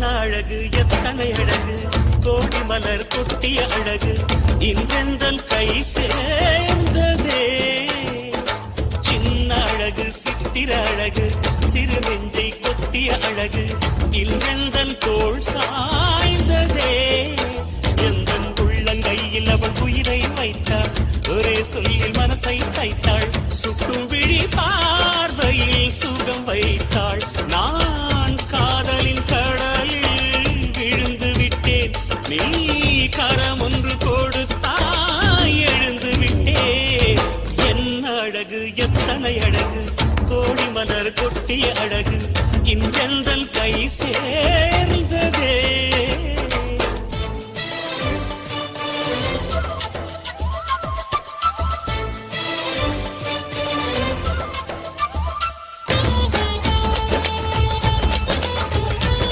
என்ன அழகு எத்தனை அழகு? கோடி மலர் கொட்டிய அழகு. இன்றெந்தல் கை சேர்ந்ததே. சின்ன அழகு சித்திர அழகு. சிறு நெஞ்சை கொத்திய அழகு. இன்றெந்தன் தோல் சாய்ந்ததே. எந்தன் உள்ளங்கையில் அவள் உயிரை வைத்தாள்? ஒரே சொல்லில் மனசை தைத்தாள். சுட்டும் விழி பார்வையில் சுகம் வைத்தாள். அத்தனை அழகு கோடி மலர் கொட்டிய அழகு இன்றெந்தல் கை சே